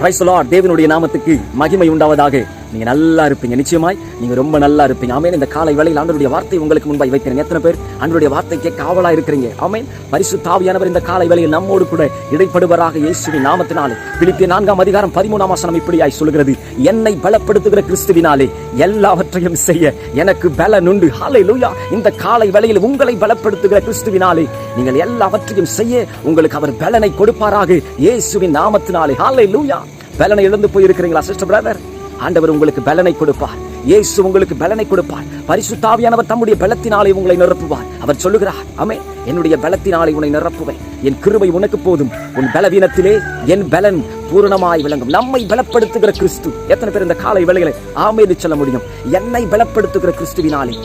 Price தேவனுடைய நாமத்துக்கு மகிமை உண்டாவதாக. நீங்க நல்லா இருப்பீங்க. நிச்சயமாய் நீங்க ரொம்ப நல்லா இருப்பீங்க. ஆமேன். இந்த காலை வேளையில் ஆண்டருடைய வார்த்தை உங்களுக்கு முன்பாய் வைக்கிறேன். எத்தனை பேர் ஆண்டருடைய வார்த்தைக்கு காவலா இருக்கிறீங்க? ஆமேன். பரிசுத்தாவியானவர் இந்த காலை வேளையில் நம்மோடு கூட இடைப்படுவராக இயேசுவின் நாமத்தினாலே. பிடித்த நான்காம் அதிகாரம் பதிமூணாம் வசனம் இப்படியாய் சொல்கிறது. என்னை பலப்படுத்துகிற கிறிஸ்துவினாலே எல்லாவற்றையும் செய்ய எனக்கு பலன் உண்டு. லூயா இந்த காலை வேளையில் உங்களை பலப்படுத்துகிற கிறிஸ்துவினாலே நீங்கள் எல்லாவற்றையும் செய்ய உங்களுக்கு அவர் பலனை கொடுப்பாராக இயேசுவின் நாமத்தினாலே. லூயா பலனை இழந்து போயிருக்கிறீங்களா சிஸ்டர் பிரதர் ஆண்டவர் உங்களுக்கு பலனை கொடுப்பார். இயேசு உங்களுக்கு பலனை கொடுப்பார். பரிசுத்தாவியானவர் தம்முடைய பலத்தினாலே உங்களை நிரப்புவார். அவர் சொல்லுகிறார் அமே என்னுடைய பலத்தினாலே உன்னை நிரப்புவேன். என் கிருபை உனக்கு போதும். உன் பலவீனத்திலே என் பலன் பூரணமாய் விளங்கும். நம்மை பலப்படுத்துகிற கிறிஸ்து. எத்தனை பேர் இந்த காலை வேலைகளை ஆமேது சொல்ல முடியும்? என்னை பலப்படுத்துகிற கிறிஸ்துவினாலே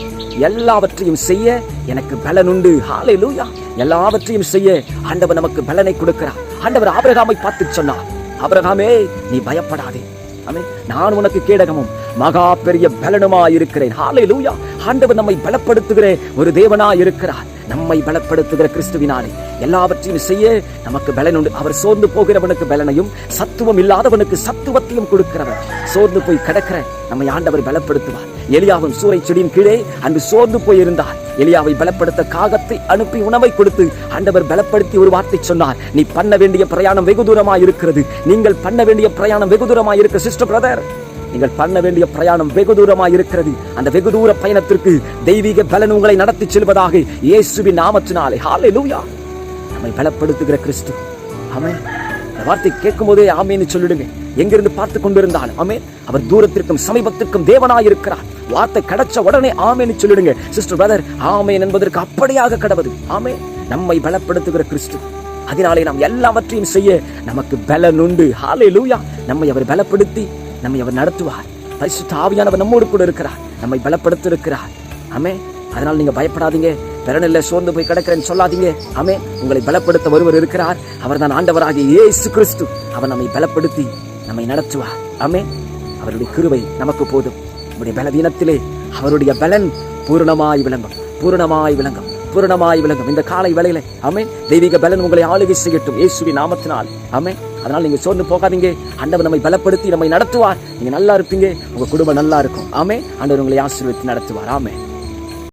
எல்லாவற்றையும் செய்ய எனக்கு பலன் உண்டு லூயா எல்லாவற்றையும் செய்ய ஆண்டவர் நமக்கு பலனை கொடுக்கிறார். ஆண்டவர் ஆபரகாமை பார்த்து சொன்னார். ஆபிரகாமே நீ பயப்படாதே. நான் உனக்கு கேடகமும் மகா பெரிய பலனுமா இருக்கிறேன் ஹalleluya. ஆண்டவர் நம்மை பலப்படுத்துகிற ஒரு தேவனா இருக்கிறார் நம்மை பலப்படுத்துகிற கிறிஸ்துவினாலே. எல்லாவற்றையும் செய்ய நமக்கு பலன் உண்டு அவர் சோர்ந்து போகிறவனுக்கு பலனையும் சத்துவம் இல்லாதவனுக்கு சத்துவத்தையும் கொடுக்கிறவர். சோர்ந்து போய் கிடக்கிற நம்மை ஆண்டவர் பலப்படுத்துவார். எலியாவும் சூறை செடியின் கீழே அன்று சோர்ந்து போயிருந்தார். எலியாவை பலப்படுத்த காகத்தை அனுப்பி உணவை கொடுத்து ஆண்டவர் பலப்படுத்தி ஒரு வார்த்தை சொன்னார். நீ பண்ண வேண்டிய பிரயாணம் வெகு தூரமாக இருக்கிறது. நீங்கள் பண்ண வேண்டிய பிரயாணம் வெகு தூரமாக இருக்கு சிஸ்டர் பிரதர் நீங்கள் பண்ண வேண்டிய பிரயாணம் வெகு தூரமாக இருக்கிறது. அந்த வெகு தூர பயணத்திற்கு தெய்வீக பலன் உங்களை நடத்தி செல்வதாக இயேசுவின் நாமத்தினாலே. ஹalleluya நம்மை பலப்படுத்துகிற கிறிஸ்து. ஆமென். வார்த்தை கேட்கும் போதே ஆமேன்னு சொல்லிடுங்க. எங்கிருந்து பார்த்து கொண்டிருந்தாலும் ஆமே அவர் தூரத்திற்கும் சமீபத்திற்கும் தேவனாயிருக்கிறார். வார்த்தை கிடைச்ச உடனே ஆமேன்னு சொல்லிடுங்க சிஸ்டர் பிரதர் ஆமேன் என்பதற்கு அப்படியாக கடவுது ஆமே நம்மை பலப்படுத்துகிற கிறிஸ்து. அதனாலே நாம் எல்லாவற்றையும் செய்ய நமக்கு பலன் உண்டு. லூயா நம்மை அவர் பலப்படுத்தி நம்மை அவர் நடத்துவார். பரிசுத்த ஆவியானவர் நம்மோடு கூட இருக்கிறார். நம்மை பலப்படுத்திருக்கிறார். ஆமே அதனால் நீங்கள் பயப்படாதீங்க. பிறனில்ல சோர்ந்து போய் கிடக்கிறேன்னு சொல்லாதீங்க. ஆமே உங்களை பலப்படுத்த ஒருவர் இருக்கிறார். அவர் தான் ஆண்டவராகிய இயேசு கிறிஸ்து. அவர் நம்மை பலப்படுத்தி நம்மை நடத்துவார். ஆமே அவருடைய கிருபை நமக்கு போதும். நம்முடைய பலவீனத்திலே அவருடைய பலன் பூரணமாய் விளங்கும். பூரணமாய் விளங்கும். பூரணமாய் விளங்கும். இந்த காலை வேலையில ஆமே தெய்வீக பலன் உங்களை ஆளுகை செய்யட்டும். இயேசுவி நாமத்தினால். ஆமே அதனால் நீங்க சோர்ந்து போகாதீங்க. ஆண்டவர் நம்மை பலப்படுத்தி நம்மை நடத்துவார். நீங்க நல்லா இருப்பீங்க. உங்க குடும்பம் நல்லா இருக்கும். ஆமே ஆண்டவர் உங்களை ஆசீர்வதித்து நடத்துவார். ஆமே